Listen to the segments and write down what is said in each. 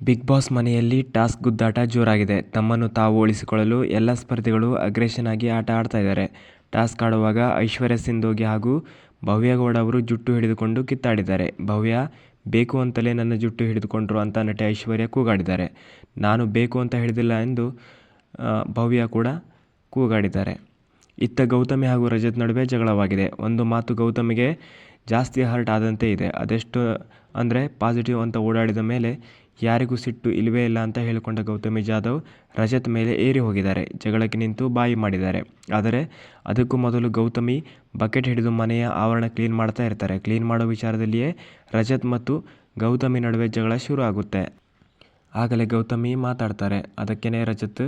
Big Boss ಮನೆಯಲ್ಲಿ task ಗುದ್ದಾಟ ಜೋರಾಗಿದೆ. ತಮ್ಮನ್ನು ತಾವು ಉಳಿಸಿಕೊಳ್ಳಲು ಎಲ್ಲ ಸ್ಪರ್ಧಿಗಳು ಅಗ್ರೆಷನ್ ಆಗಿ ಆಟ ಆಡ್ತಾ ಇದ್ದಾರೆ. ಟಾಸ್ಕ್ ಆಡುವಾಗ ಐಶ್ವರ್ಯ ಸಿಂಧೋಗಿ ಹಾಗೂ ಭವ್ಯ ಗೌಡ ಅವರು ಜುಟ್ಟು ಹಿಡಿದುಕೊಂಡು ಕಿತ್ತಾಡಿದ್ದಾರೆ. ಭವ್ಯ, ಬೇಕು ಅಂತಲೇ ನನ್ನ ಜುಟ್ಟು ಹಿಡಿದುಕೊಂಡ್ರು ಅಂತ ನಟಿ ಐಶ್ವರ್ಯ ಕೂಗಾಡಿದ್ದಾರೆ. ನಾನು ಬೇಕು ಅಂತ ಹೇಳಿದಿಲ್ಲ ಎಂದು ಭವ್ಯ ಕೂಡ ಕೂಗಾಡಿದ್ದಾರೆ. ಇತ್ತ ಗೌತಮಿ ಹಾಗೂ ರಜತ್ ನಡುವೆ ಜಗಳವಾಗಿದೆ. ಒಂದು ಮಾತು ಗೌತಮಿಗೆ ಜಾಸ್ತಿ ಹರ್ಟ್ ಆದಂತೆ ಇದೆ. ಅದೆಷ್ಟು ಅಂದರೆ ಪಾಸಿಟಿವ್ ಅಂತ ಓಡಾಡಿದ ಮೇಲೆ ಯಾರಿಗೂ ಸಿಟ್ಟು ಇಲ್ಲವೇ ಇಲ್ಲ ಅಂತ ಹೇಳಿಕೊಂಡ ಗೌತಮಿ ಜಾಧವ್ ರಜತ್ ಮೇಲೆ ಏರಿ ಹೋಗಿದ್ದಾರೆ. ಜಗಳಕ್ಕೆ ನಿಂತು ಬಾಯಿ ಮಾಡಿದ್ದಾರೆ. ಆದರೆ ಅದಕ್ಕೂ ಮೊದಲು ಗೌತಮಿ ಬಕೆಟ್ ಹಿಡಿದು ಮನೆಯ ಆವರಣ ಕ್ಲೀನ್ ಮಾಡ್ತಾ ಇರ್ತಾರೆ. ಕ್ಲೀನ್ ಮಾಡೋ ವಿಚಾರದಲ್ಲಿಯೇ ರಜತ್ ಮತ್ತು ಗೌತಮಿ ನಡುವೆ ಜಗಳ ಶುರು ಆಗುತ್ತೆ. ಆಗಲೇ ಗೌತಮಿ ಮಾತಾಡ್ತಾರೆ. ಅದಕ್ಕೇ ರಜತ್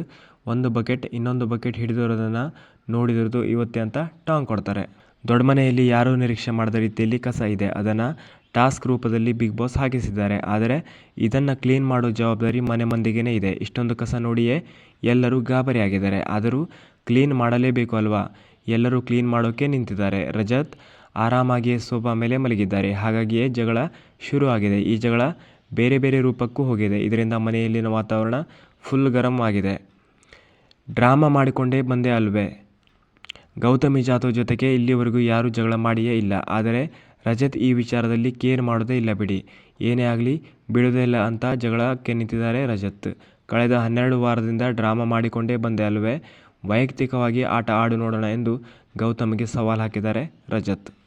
ಒಂದು ಬಕೆಟ್ ಇನ್ನೊಂದು ಬಕೆಟ್ ಹಿಡಿದಿರೋದನ್ನು ನೋಡಿರೋದು ಇವತ್ತೇ ಅಂತ ಟಾಂಗ್ ಕೊಡ್ತಾರೆ. ದೊಡ್ಮನೆಯಲ್ಲಿ ಯಾರೂ ನಿರೀಕ್ಷೆ ಮಾಡದ ರೀತಿಯಲ್ಲಿ ಕಸ ಇದೆ. ಅದನ್ನು ಟಾಸ್ಕ್ ರೂಪದಲ್ಲಿ ಬಿಗ್ ಬಾಸ್ ಹಾಕಿಸಿದ್ದಾರೆ. ಆದರೆ ಇದನ್ನು ಕ್ಲೀನ್ ಮಾಡೋ ಜವಾಬ್ದಾರಿ ಮನೆ ಮಂದಿಗೇನೇ ಇದೆ. ಇಷ್ಟೊಂದು ಕಸ ನೋಡಿಯೇ ಎಲ್ಲರೂ ಗಾಬರಿಯಾಗಿದ್ದಾರೆ ಆದರೂ ಕ್ಲೀನ್ ಮಾಡಲೇಬೇಕು ಅಲ್ವಾ. ಎಲ್ಲರೂ ಕ್ಲೀನ್ ಮಾಡೋಕೆ ನಿಂತಿದ್ದಾರೆ. ರಜತ್ ಆರಾಮಾಗಿಯೇ ಸೋಫಾ ಮೇಲೆ ಮಲಗಿದ್ದಾರೆ. ಹಾಗಾಗಿಯೇ ಜಗಳ ಶುರು ಆಗಿದೆ. ಈ ಜಗಳ ಬೇರೆ ಬೇರೆ ರೂಪಕ್ಕೂ ಹೋಗಿದೆ. ಇದರಿಂದ ಮನೆಯಲ್ಲಿನ ವಾತಾವರಣ ಫುಲ್ ಗರಂ ಆಗಿದೆ. ಡ್ರಾಮಾ ಮಾಡಿಕೊಂಡೇ ಬಂದೆ ಅಲ್ವೇ. ಗೌತಮಿ ಜಾಧವ್ ಜೊತೆಗೆ ಇಲ್ಲಿವರೆಗೂ ಯಾರೂ ಜಗಳ ಮಾಡಿಯೇ ಇಲ್ಲ. ಆದರೆ ರಜತ್ ಈ ವಿಚಾರದಲ್ಲಿ ಕೇರ್ ಮಾಡೋದೇ ಇಲ್ಲ ಬಿಡಿ. ಏನೇ ಆಗಲಿ ಬಿಡೋದೇ ಇಲ್ಲ ಅಂತ ಜಗಳಕ್ಕೆ ನಿಂತಿದ್ದಾರೆ ರಜತ್. ಕಳೆದ ಹನ್ನೆರಡು ವಾರದಿಂದ ಡ್ರಾಮಾ ಮಾಡಿಕೊಂಡೇ ಬಂದೆ ಅಲ್ವೇ. ವೈಯಕ್ತಿಕವಾಗಿ ಆಟ ಆಡು ನೋಡೋಣ ಎಂದು ಗೌತಮ್ಗೆ ಸವಾಲ್ ಹಾಕಿದ್ದಾರೆ ರಜತ್.